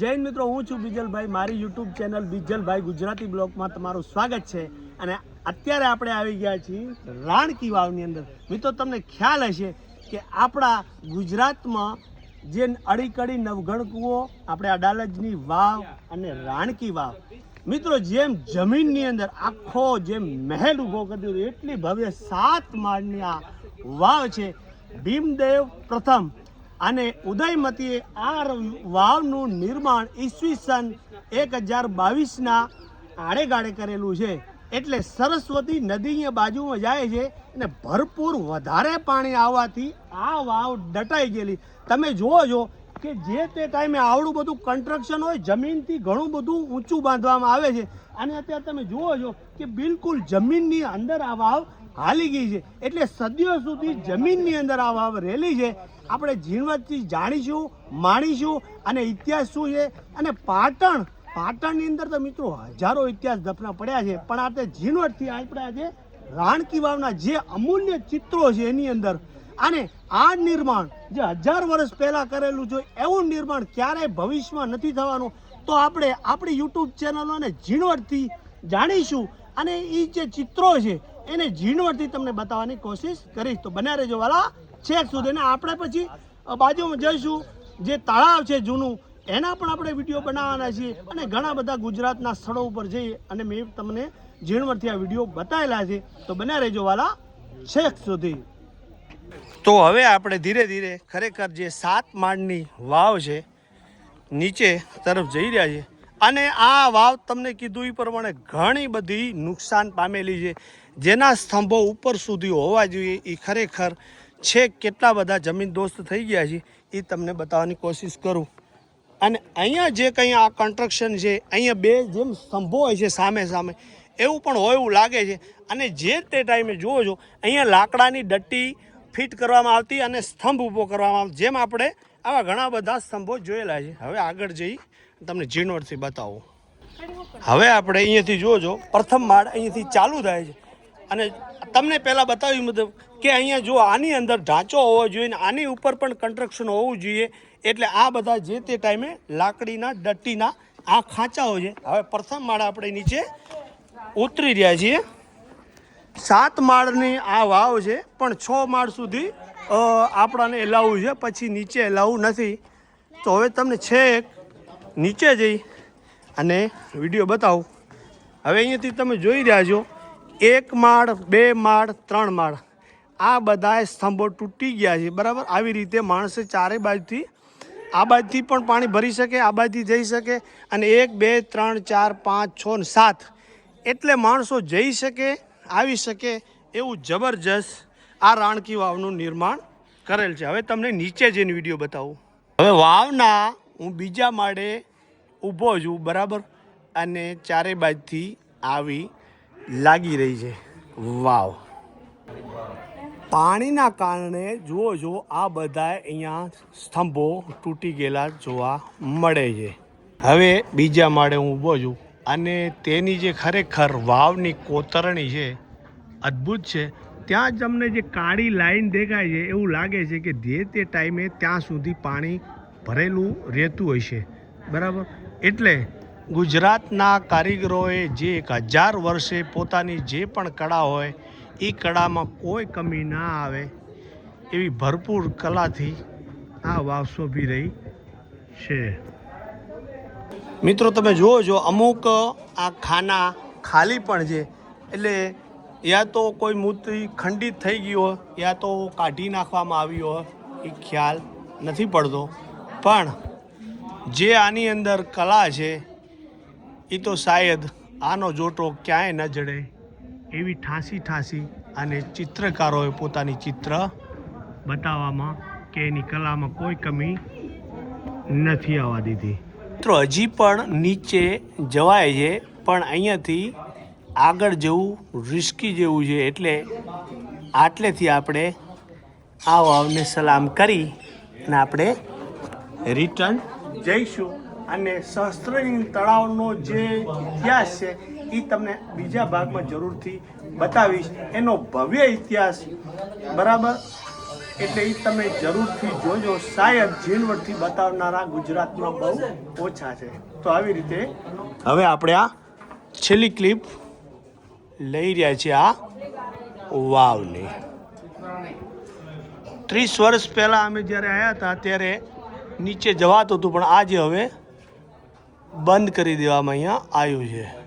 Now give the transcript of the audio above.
જૈન મિત્રો, હું છું બીજલભાઈ. મારી યુટ્યુબ ચેનલ બીજલભાઈ ગુજરાતી બ્લોગમાં તમારું સ્વાગત છે. અને અત્યારે આપણે આવી ગયા છીએ રાણકી વાવની અંદર. મિત્રો, તમને ખ્યાલ હશે કે આપણા ગુજરાતમાં જે અડીકડી નવગણ કૂવો આપણે અડાલજની વાવ અને રાણકી વાવ. મિત્રો, જેમ જમીનની અંદર આખો જેમ મહેલ ઊભો કર્યો એટલી ભવ્ય સાત માળની આ વાવ છે. ભીમદેવ પ્રથમ અને ઉદયમતીએ આ વાવનું નિર્માણ ઈસવીસન એક હજાર બાવીસના આડેગાળે કરેલું છે. એટલે સરસ્વતી નદી બાજુમાં જાય છે અને ભરપૂર વધારે પાણી આવવાથી આ વાવ દટાઈ ગયેલી. તમે જુઓ છો કે જે તે ટાઈમે આવડું બધું કન્સ્ટ્રક્શન હોય, જમીનથી ઘણું બધું ઊંચું બાંધવામાં આવે છે. અને અત્યારે તમે જુઓ છો કે બિલકુલ જમીનની અંદર આ વાવ હાલી ગઈ છે. એટલે સદીઓ સુધી જમીનની અંદર આ વાવ રહેલી છે. આપણે ઝીણવટથી જાણીશું, માણીશું અને ઇતિહાસ શું છે? અને પાટણ, પાટણની અંદર તો મિત્રો હજારો ઇતિહાસ દફના પડ્યા છે. પણ આ તે ઝીણવટથી આપણે આજે રાણકી વાવના જે અમૂલ્ય ચિત્રો છે એની અંદર. અને આ નિર્માણ જે હજાર વર્ષ પહેલા કરેલું જો એવું નિર્માણ ક્યારેય ભવિષ્યમાં નથી થવાનું. તો આપણે આપણી યુટ્યુબ ચેનલોને ઝીણવટથી જાણીશું. અને એ જે ચિત્રો છે, એને ઝીણવટથી તમને બતાવવાની કોશિશ કરીશ. તો બન્યા રહેજો વાલા, છેક સુધી. અને આપણે પછી બાજુમાં જઈશું. જે તળાવ છે જૂનું, એના પણ આપણે વીડિયો બનાવવાના છીએ. અને ઘણા બધા ગુજરાતના સ્થળો ઉપર જઈએ. અને મેં તમને ઝીણવટથી આ વીડિયો બતાવેલા છે. તો બન્યા રહેજો વાલા, છેક સુધી. તો હવે આપણે ધીરે ધીરે ખરેખર જે સાત માળની વાવ છે, નીચે તરફ જઈ રહ્યા છે અને આ વાવ તમને કીધું એ પ્રમાણે ઘણી બધી નુકસાન પામેલી છે. જેના સ્તંભો ઉપર સુધી હોવા જોઈએ. એ ખરેખર છે કેટલા બધા જમીન દોસ્ત થઈ ગયા છે એ તમને બતાવવાની કોશિશ કરું. અને અહીંયા જે કંઈ આ કન્સ્ટ્રક્શન છે, અહીંયા બે જેમ સ્તંભો હોય છે સામે સામે, એવું પણ હોય એવું લાગે છે. અને જે તે ટાઈમે જુઓ છો, અહીંયા લાકડાની ડટ્ટી ફિટ કરવામાં આવતી અને સ્તંભ ઊભો કરવામાં આવતો જેમ આપણે આવા ઘણા બધા સ્તંભો જોયેલા છે. હવે આગળ જઈ તમને ઝીણવટથી બતાવું. હવે આપણે અહીંયાથી જોજો પ્રથમ માળ અહીંયાથી ચાલુ થાય છે. અને તમને પહેલાં બતાવ્યું મતલબ કે અહીંયા જો આની અંદર ઢાંચો હોવો જોઈએ ને આની ઉપર પણ કન્સ્ટ્રક્શન હોવું જોઈએ. એટલે આ બધા જે તે ટાઈમે લાકડીના, ડટ્ટીના આ ખાંચાઓ છે. હવે પ્રથમ માળ આપણે નીચે ઉતરી રહ્યા છીએ. સાત માળની આ વાવ છે, પણ છ માળ સુધી આપણાને એલાવું છે, પછી નીચે એલાવું નથી. તો હવે તમને છેક નીચે જઈ અને વીડિયો બતાવું. હવે અહીંયાથી તમે જોઈ રહ્યા છો, એક માળ, બે માળ, ત્રણ માળ. આ બધા સ્તંભો તૂટી ગયા છે, બરાબર? આવી રીતે માણસે ચારે બાજુથી, આ બાજુથી પણ પાણી ભરી શકે, આ બાજુથી જઈ શકે, અને એક, બે, ત્રણ, ચાર, પાંચ, છ ને સાત. એટલે માણસો જઈ શકે આવી શકે એવું જબરજસ્ત આ રાણકી વાવનું નિર્માણ કરેલ છે. હવે તમને નીચે જઈને વીડિયો બતાવું. હવે વાવના હું બીજા માળે ઊભો છું, બરાબર? અને ચારે બાજુથી આવી લાગી રહી છે વાવ. પાણીના કારણે જુઓ જો આ બધા અહીંયા સ્તંભો તૂટી ગયેલા જોવા મળે છે. હવે બીજા માળે હું ઊભો છું. અને તેની જે ખરેખર વાવની કોતરણી છે અદ્ભુત છે, ત્યાં જ અમને જે કાળી લાઈન દેખાય છે, એવું લાગે છે કે જે તે ટાઈમે ત્યાં સુધી પાણી ભરેલું રહેતું હોય છે. બરાબર? એટલે ગુજરાતના કારીગરોએ જે એક હજાર વર્ષે પોતાની જે પણ કળા હોય એ કળામાં કોઈ કમી ના આવે એવી ભરપૂર કલાથી આ વાવ શોભી રહી છે. મિત્રો, તમે જુઓ છો, અમુક, આ ખાના ખાલી પણ છે. એટલે યા તો કોઈ મૂર્તિ ખંડિત થઈ ગઈ હોય, યા તો કાઢી નાખવામાં આવી હોય, એ ખ્યાલ નથી પડતો. પણ જે આની અંદર કલા છે એ તો શાયદ આનો જોટો ક્યાંય ન જડે, એવી ઠાંસી ઠાંસી અને ચિત્રકારોએ પોતાની ચિત્ર બતાવવામાં કે એની કલામાં કોઈ કમી નથી આવવા દીધી. મિત્રો, હજી પણ નીચે જવાય છે, પણ અહીંયાથી આગળ જવું રિસ્કી જેવું છે, એટલે આટલેથી આપણે આ વાવને સલામ કરી અને આપણે રિટર્ન જઈશું. અને સહસ્ત્રલિંગ તળાવનો જે ઇતિહાસ છે એ તમને બીજા ભાગમાં જરૂરથી બતાવીશ. એનો ભવ્ય ઇતિહાસ, બરાબર? એટલે એ તમે જરૂરથી જોજો. શાયદ ઝીણવટથી બતાવનારા ગુજરાતમાં બહુ ઓછા છે. તો આવી રીતે હવે આપણે આ છેલ્લી ક્લિપ લઈ રહ્યા છીએ આ વાવની. ત્રીસ વર્ષ પહેલાં અમે જ્યારે આવ્યા હતા, ત્યારે નીચે જવાતું હતું, પણ આજે હવે બંધ કરી દેવામાં અહીંયા આવ્યું છે.